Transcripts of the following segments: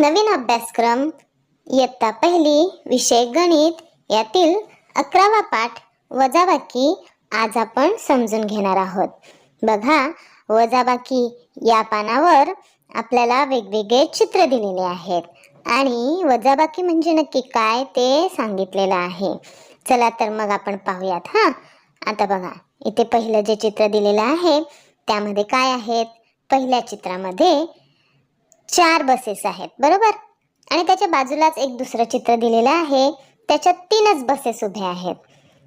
नवीन अभ्यासक्रम इयत्ता पहिली विषय गणित यातील अकरावा पाठ वजाबाकी आज आपण समजून घेणार आहोत. बघा वजाबाकी या पानावर आपल्याला वेगवेगळे चित्र दिलेले आहेत. आणि वजाबाकी म्हणजे नक्की काय ते सांगितलेलं आहे. चला तर मग आपण पाहूयात हां. आता बघा इथे पहिलं जे चित्र दिलेलं आहे त्यामध्ये काय आहेत? पहिल्या चित्रामध्ये चार बसेस आहेत बरोबर? आणि त्याच्या बाजूलाच एक दुसरं चित्र दिलेलं आहे. त्याच्यात तीनच बसेस उभ्या आहेत.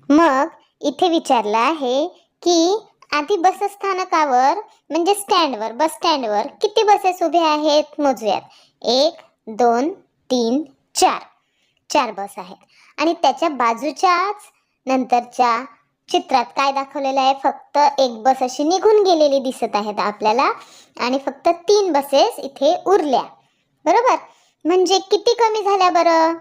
मग इथे विचारलं आहे की आधी बस स्थानकावर म्हणजे स्टँडवर बस स्टँडवर किती बसेस उभ्या आहेत? मोजूयात. एक दोन तीन चार. चार बस आहेत. आणि त्याच्या बाजूच्याच नंतरच्या चित्रात काय दाखवलेलं आहे फक्त एक बस अशी निघून गेलेली दिसत आहेत आपल्याला. आणि फक्त तीन बसेस इथे उरल्या. बरोबर? म्हणजे किती कमी झाल्या बरं?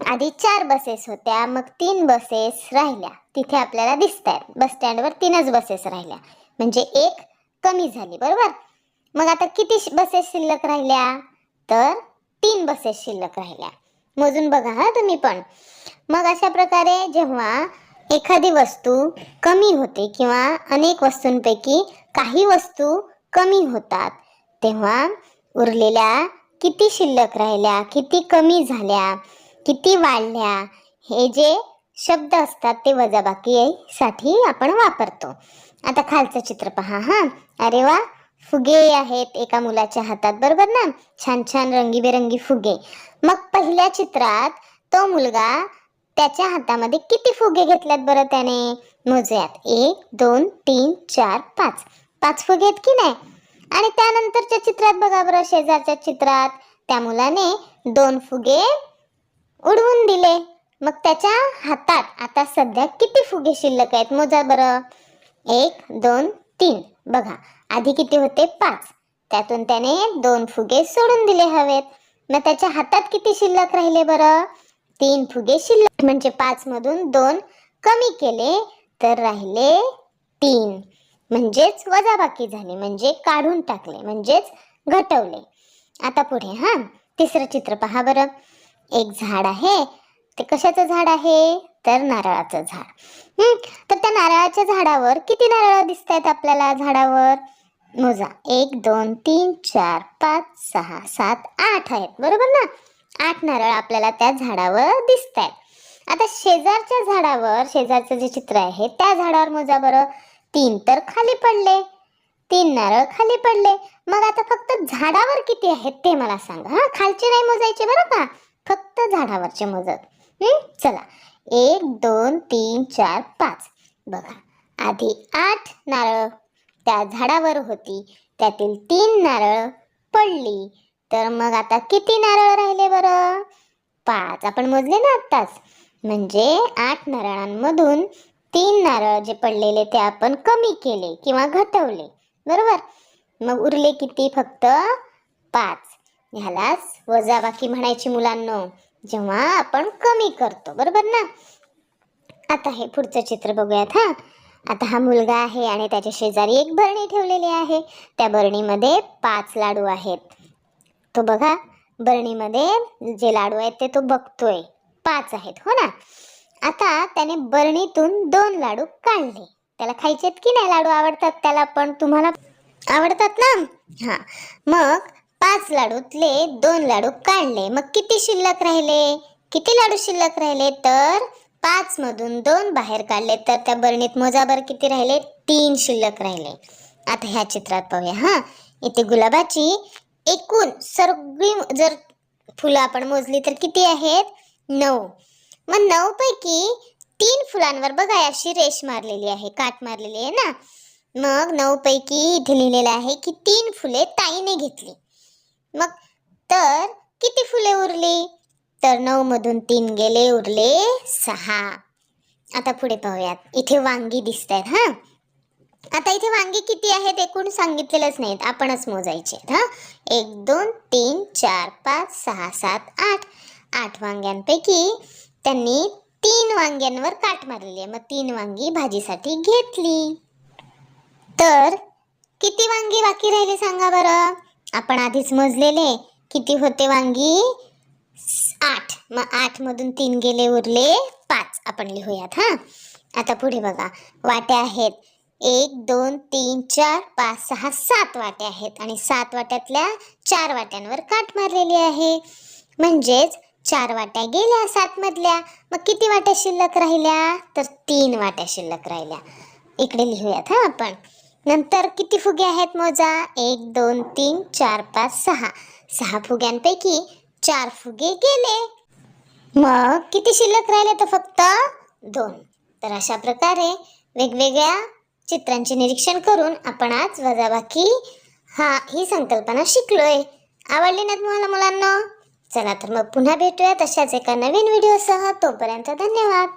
आधी चार बसेस होत्या मग तीन बसेस राहिल्या. तिथे आपल्याला दिसत आहेत. बस स्टँडवर तीनच बसेस राहिल्या. म्हणजे एक कमी झाली बरोबर? मग आता किती बसेस शिल्लक राहिल्या? तर तीन बसेस शिल्लक राहिल्या. मोजून बघा हा तुम्ही पण. मग अशा प्रकारे जेव्हा एखादी वस्तू कमी होते किंवा अनेक वस्तूंपैकी काही वस्तू कमी होतात. तेव्हा उरलेल्या किती शिल्लक राहिल्या किती कमी झाल्या किती वाढल्या हे जे शब्द असतात ते वजाबाकीसाठी आपण वापरतो. आता खालचं चित्र पहा हां. अरे वा! फुगे आहेत एका मुलाच्या हातात बरोबर ना? छान छान रंगीबेरंगी फुगे. मग पहिल्या चित्रात तो मुलगा त्याच्या हातामध्ये किती फुगे घेतल्यात बरं त्याने? मोजूयात. एक दोन तीन चार पाच. पाच फुगे आहेत की नाही? आणि त्यानंतरच्या चित्रात बघा बरं शेजारच्या चित्रात. त्या मुलाने दोन फुगे उडवून दिले. मग त्याच्या हातात आता सध्या किती फुगे शिल्लक आहेत मोजा बरं. एक दोन तीन. बघा आधी किती होते? पाच. त्यातून त्याने दोन फुगे सोडून दिले हवेत. मग त्याच्या हातात किती शिल्लक राहिले बरं? तीन फुगे शिल्लक म्हणजे पाच मधून दोन कमी केले तर राहिले तीन. म्हणजेच वजाबाकी झाली म्हणजे काढून टाकले म्हणजेच घटवले. आता पुढे हा तिसरं चित्र पहा बरं. एक झाड आहे ते कशाचं झाड आहे? तर नारळाचं झाड. तर त्या नारळाच्या झाडावर किती नारळ दिसत आहेत आपल्याला झाडावर? मोजा. एक दोन तीन चार पाच सहा सात आठ आहेत. बरोबर ना? आठ नारळ आपल्याला त्या झाडावर दिसत आहेत आता शेजारच्या झाडावर शेजारचं जे चित्र आहे त्या झाडावर मोजा बरं. तीन तर खाली पडले. तीन नारळ खाली पडले. मग आता फक्त झाडावर किती आहेत ते मला सांगा हा? खालचे नाही मोजायचे बरं का? फक्त झाडावरचे मोजत. चला. एक दोन तीन चार पाच. बघा. आधी आठ नारळ त्या झाडावर होती. त्यातील तीन नारळ पडली. तर मग आता किती नारळ राहिले बरं? पाच. आपण मोजले ना आत्ताच. म्हणजे आठ नारळांमधून तीन नारळ जे पडलेले ते आपण कमी केले किंवा घटवले. बरोबर? मग उरले किती? फक्त पाच. ह्यालाच वजाबाकी म्हणायची मुलांनो. जेव्हा आपण कमी करतो. बरोबर ना? आता हे पुढचं चित्र बघूयात हा. आता हा मुलगा आहे आणि त्याच्या शेजारी एक बरणी ठेवलेली आहे. त्या बरणीमध्ये पाच लाडू आहेत. तो बघा बरणीमध्ये जे लाडू आहेत ते तो बघतोय. पाच आहेत हो ना? आता त्याने बरणीतून दोन लाडू काढले. त्याला खायचेत की नाही लाडू? आवडतात त्याला पण तुम्हाला आवडतात ना? हा. मग पाच लाडूतले दोन लाडू काढले. मग किती शिल्लक राहिले? किती लाडू शिल्लक राहिले? तर पाच मधून दोन बाहेर काढले. तर त्या बरणीत मोजाबर किती राहिले? तीन शिल्लक राहिले. आता ह्या चित्रात पाहूया हा. इथे गुलाबाची एकूण सगळी जर फुलं आपण मोजली तर किती आहेत? नऊ. मग नऊ पैकी तीन फुलांवर बघा अशी रेष मारलेली आहे काट मारलेली आहे ना? मग नऊ पैकी इथे लिहिलेलं आहे की तीन फुले ताईने घेतली. मग तर किती फुले उरली? तर नऊ मधून तीन गेले उरले सहा. आता पुढे पाहूयात. इथे वांगी दिसत आहेत हां? आता इथे वांगी किती आहेत एकूण सांगितलेलंच नाहीत. आपणच मोजायचे हा? एक दोन तीन चार पाच सहा सात आठ. आठ वांग्यांपैकी त्यांनी तीन वांग्यांवर काट मारलेली आहे. मग तीन वांगी भाजीसाठी घेतली. तर किती वांगी बाकी राहिली सांगा बरं? आपण आधीच मोजलेले. किती होते वांगी? आठ. मग आठ मधून तीन गेले उरले पाच. आपण लिहूयात हा? आता पुढे बघा. वाट्या आहेत. एक दोन तीन चार पाच सहा सात वाट्या आहेत. आणि सात वाट्यातल्या चार वाट्यांवर काठ मारलेली आहे. म्हणजेच चार वाट्या गेल्या सात मधल्या मग किती वाट्या शिल्लक राहिल्या? तर तीन वाट्या शिल्लक राहिल्या. इकडे लिहूयात हा आपण. नंतर किती फुगे आहेत मोजा? एक दोन तीन चार पाच सहा. सहा फुग्यांपैकी चार फुगे गेले. मग किती शिल्लक राहिले तर फक्त दोन? तर अशा प्रकारे वेगवेगळ्या चित्रांचे निरीक्षण करून आपण आज वजाबाकी हा ही संकल्पना शिकलोय. आवडली ना तुम्हाला मुलांना? चला तर मग पुन्हा भेटूया तशाच एका नवीन व्हिडिओसह. तोपर्यंत धन्यवाद.